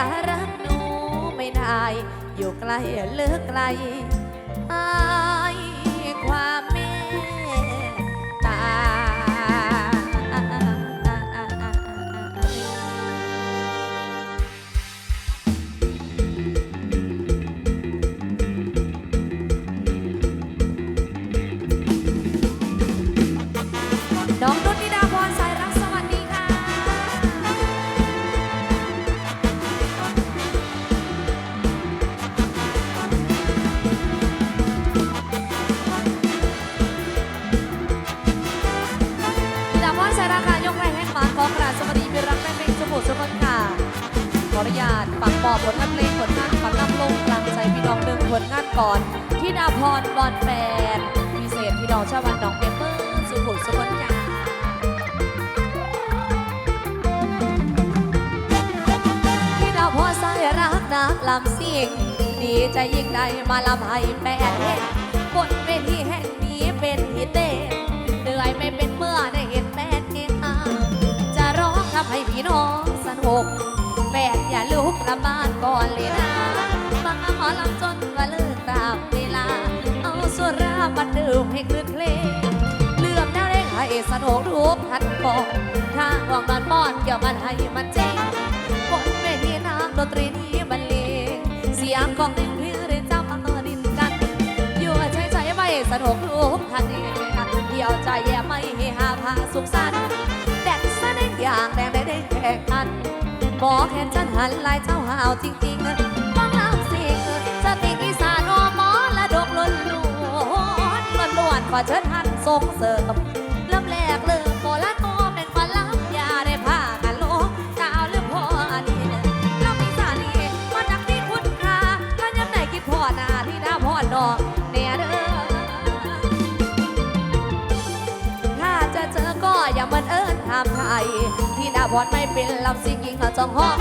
จรักหนูไม่ได้ อยู่ไกลเลือกไกล ออนุญาตปักปอบผลงานเพลงผลงานปักนำลงกลางใจพี่น้องหนึ่งผลงานก่อนที่ดาพรบอลแฟนพิเศษพี่น้องชาวบ้านหนองเปเปอร์สุขุมสุขนค่ะที่เราพอสายรักนักลำเสียงดีใจยิ่งใดมาลำให้แปดเห็นบนเวทีแห่งนี้เป็นที่เต้นเหนื่อยไม่เป็นเมื่อได้เห็นแปดเห็นอาจะร้องทำให้พี่น้องสนุก อย่าลุกกลับบ้านก่อนเลยนะฟังหมอลำจนว่าเลิกตามเวลา เอาสุรามาดื่มให้คลื่นเพลงเลื่อมแนวเร่งให้สนุกทุกทันก่อนถ้าวางมันป้อนเกี่ยวมันให้มันเจ๊งบนเวทีน้ำดนตรีนี้บรรเลงเสียงของดินพี่เรียน บอกแค่จันหันลายเจ้าหาวจริงๆฟังลำเสียงสติอีสานอมอละดกล้นล้วนล้วนล้วนขอเชิญท่านส่งเสริมลำแรกเริ่มโบราณโอเป็นวันลำยาได้ผ้ากันโลกาวเรื่องพ่อนี่ลำอีสานนี่มันดังที่คุณค่าถ้ายังไหนคิดพ่อนาที่หน้าพ่อดอกเนี่ยเด้อถ้าจะเจอก็อย่ามันเอิญถามไทยาพรไม่เป็นลำสิงยิงละจองห้อง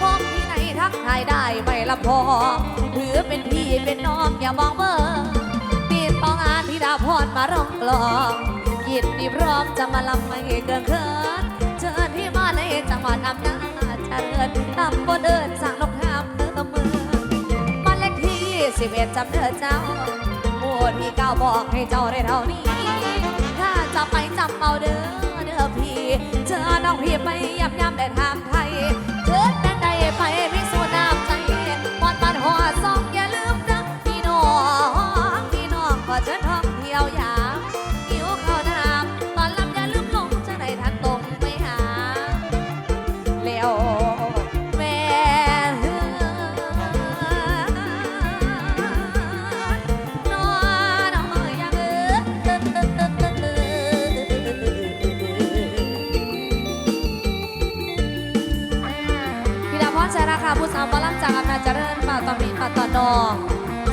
ห้องที่ไหนทักทายได้ไม่ละพอถือเป็นพี่เป็นน้องอย่ามองเบอร์ติดต่องานที่ดาพรมาร้องกลองยินดีพร้อมจะมาลำไม่เกินเขินเชิญที่มาในจังหวัดอำนาจเจริญตำบลเดินสั่งนกทามเมือมืองบ้านเลขที่สิบเอ็ดจำเด้อเจ้าหมู่ที่เก้าบอกให้เจ้าได้เท่านี้ ถ้าจะไปจำเอาเด้อ องเพียไปยับยับแต่ถามไทย คาผู้สาวมาล่ำจากอำนาจเจริญป่าตอมีป่าตอนนอง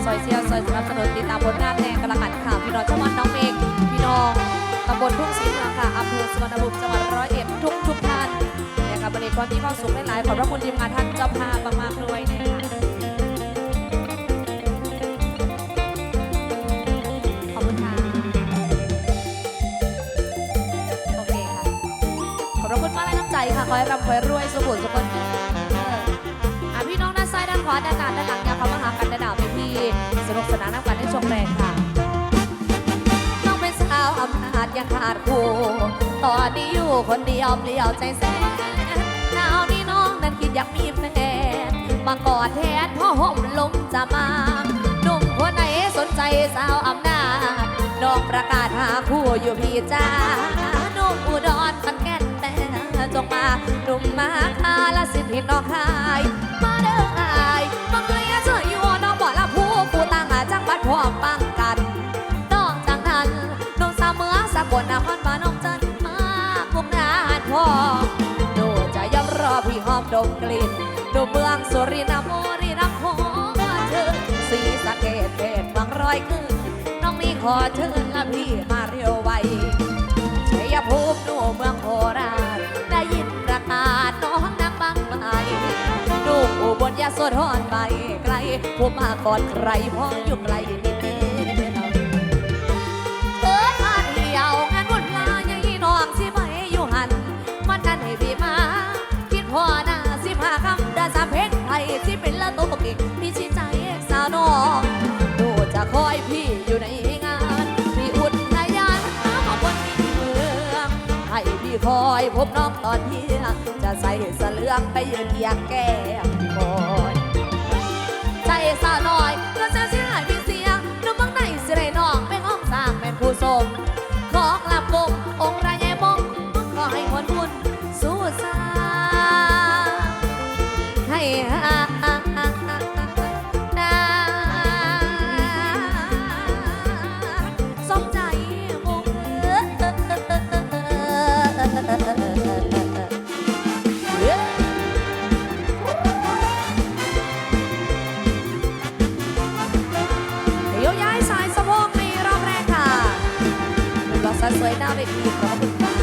ซอยเซียวซอยสนับสนุนติดตามผลงานแรงกระหันข่าวพี่น้องจังหวัดน้องเมฆพี่น้องตำบลทุ่งศรีเมืองค่ะอำเภอสุวรรณภูมิจังหวัดร้อยเอ็ดทุกทุกท่านนะครับวันนี้ความมีความสุขหลายๆขอบพระคุณทีมงานท่านเจ้าภาพมากๆด้วยนะคะขอบคุณค่ะโอเคค่ะขอบพระคุณมากเลยน้ำใจค่ะขอให้ร่ำขอให้รวยสุขุมสุขคน ขวาด้านหน้าด้านหลังอย่าเข้ามาหากันด้านหน้าพี่พี่สนุกสนานน้ำกันในช่วงแรกค่ะน้องเป็นสาวอำนาจยังขาดคู่ตอนนี้อยู่คนเดียวเปลี่ยวใจแสนหนาวนี้น้องนั้นคิดอยากมีแฟนมากอดแทนพ่อห่มลมจะมาหนุ่มคนไหนสนใจสาวอำนาจน้องประกาศหาคู่อยู่พี่จ้าหนุ่มอุดรขัน กลนครมาน้องจันมาพุกนาหารพ่อดูจะยอมรอพี่หอมดมกลิ่นดูเมืองสุรินทร์โมรินทร์ของเธอสีสะเกตเพชรบางรอยขึ้นน้องนี่ขอเชิญละพี่มาเร็วไวชัยภูมิดูเมืองโคราชได้ยินประกาศน้องนักบังไหมดูอุบลยาโสธรไปไกลผู้มาก่อนใครพ้องอยู่ไกล ที่เป็นละโตเกิงพี่ชีใจสาน้องดูจะคอยพี่อยู่ในงาน พี่อุดทยานหาบนมีเมืองให้พี่คอยพบน้องตอนเที่ยงจะใส่เสลืองไปเยี่ยงแก ยกย้ายสายสะพกในรอบแรกค่ะเป็นบล็อกซัยหน้าเวทีขอบคุณค่ะ